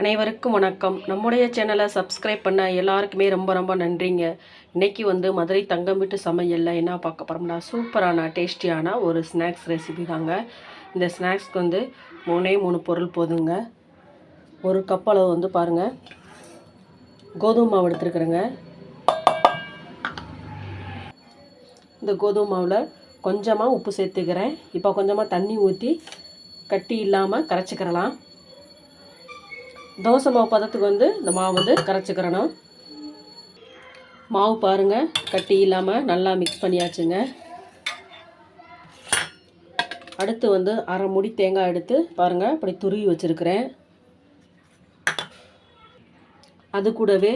அனைவருக்கும் வணக்கம். நம்முடைய சேனலை சப்ஸ்கிரைப் பண்ண எல்லாருக்குமே ரொம்ப ரொம்ப நன்றிங்க. இன்னைக்கு வந்து மதுரை தங்கம் வீட்டு சமையலில் என்ன பார்க்க போகிறோம்னா சூப்பரான டேஸ்டியான ஒரு ஸ்நாக்ஸ் ரெசிபி தாங்க. இந்த ஸ்நாக்ஸ்க்கு வந்து மூணே மூணு பொருள் போதுங்க. ஒரு கப் அளவு வந்து பாருங்கள் கோதுமை மாவு எடுத்துருக்குறேங்க. இந்த கோதுமை மாவில் கொஞ்சமாக உப்பு சேர்த்துக்கிறேன். இப்போ கொஞ்சமாக தண்ணி ஊற்றி கட்டி இல்லாமல் கரைச்சிக்கிறலாம். தோசை மாவு பதத்துக்கு வந்து இந்த மாவு வந்து கரைச்சிக்கிறணும். மாவு பாருங்கள் கட்டி இல்லாமல் நல்லா மிக்ஸ் பண்ணியாச்சுங்க. அடுத்து வந்து அரை முடி தேங்காய் எடுத்து பாருங்கள் இப்படி துருவி வச்சுருக்கிறேன். அது கூடவே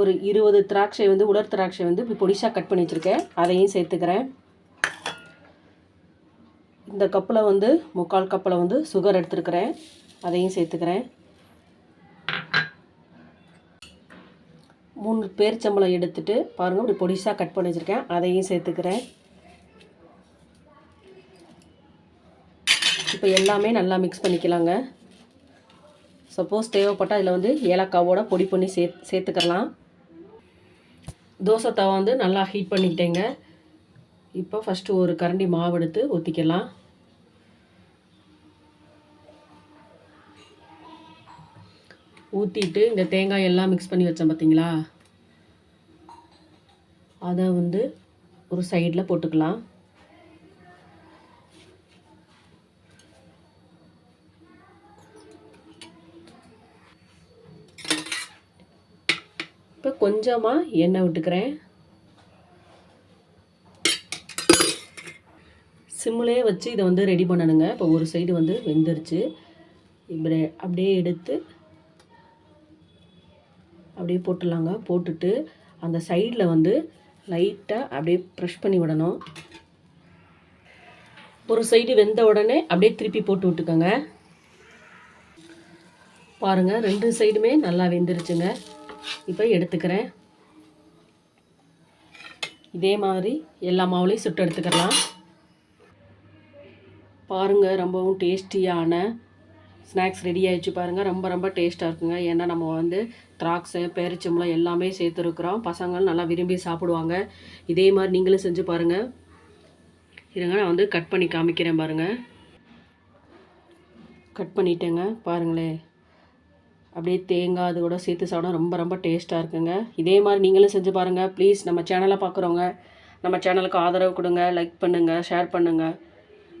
ஒரு இருபது திராட்சை வந்து உலர் திராட்சை வந்து இப்படி பொடிசாக கட் பண்ணி வச்சுருக்கேன். அதையும் சேர்த்துக்கிறேன். இந்த கப்பில் வந்து முக்கால் கப்பில் வந்து சுகர் எடுத்துருக்கிறேன். அதையும் சேர்த்துக்கிறேன். மூணு பேரிச்சம்பளம் எடுத்துட்டு பாருங்கள் இப்படி பொடிசாக கட் பண்ணி வச்சுருக்கேன். அதையும் சேர்த்துக்கிறேன். இப்போ எல்லாமே நல்லா மிக்ஸ் பண்ணிக்கலாங்க. சப்போஸ் தேவைப்பட்டால் அதில் வந்து ஏலக்காவோட பொடி பண்ணி சே சேர்த்துக்கலாம். தோசை தவா வந்து நல்லா ஹீட் பண்ணிக்கிட்டேங்க. இப்போ ஃபஸ்ட்டு ஒரு கரண்டி மாவு எடுத்து ஊற்றிக்கலாம் ஊற்றிட்டு இந்த தேங்காய் எல்லாம் மிக்ஸ் பண்ணி வச்சேன் பார்த்தீங்களா அதை வந்து ஒரு சைடில் போட்டுக்கலாம். இப்போ கொஞ்சமாக எண்ணெய் விட்டுக்கிறேன். சிம்மிலே வச்சு இதை வந்து ரெடி பண்ணணுங்க. இப்போ ஒரு சைடு வந்து வெந்துருச்சு. இப்படி அப்படியே எடுத்து அப்படியே போட்டுடலாங்க. போட்டுட்டு அந்த சைடில் வந்து லைட்டாக அப்படியே ப்ரெஷ் பண்ணி விடணும். ஒரு சைடு வெந்த உடனே அப்படியே திருப்பி போட்டு விட்டுக்கோங்க. பாருங்கள் ரெண்டு சைடுமே நல்லா வெந்துருச்சுங்க. இப்போ எடுத்துக்கிறேன். இதே மாதிரி எல்லா மாவுலையும் சுட்டு எடுத்துக்கலாம். பாருங்கள் ரொம்பவும் டேஸ்டியான ஸ்நாக்ஸ் ரெடி ஆகிடுச்சு பாருங்கள் ரொம்ப ரொம்ப டேஸ்ட்டாக இருக்குங்க. ஏன்னா நம்ம வந்து திராட்சை பேரிச்சம்பளம் எல்லாமே சேர்த்துருக்குறோம். பசங்களும் நல்லா விரும்பி சாப்பிடுவாங்க. இதே மாதிரி நீங்களும் செஞ்சு பாருங்கள் இருங்க நான் வந்து கட் பண்ணி காமிக்கிறேன் பாருங்கள் கட் பண்ணிட்டேங்க. பாருங்களேன் அப்படியே தேங்காய் அது கூட சேர்த்து சாப்பிட ரொம்ப ரொம்ப டேஸ்ட்டாக இருக்குங்க. இதே மாதிரி நீங்களும் செஞ்சு பாருங்கள் ப்ளீஸ் நம்ம சேனலை பார்க்குறவங்க நம்ம சேனலுக்கு ஆதரவு கொடுங்க லைக் பண்ணுங்கள் ஷேர் பண்ணுங்கள்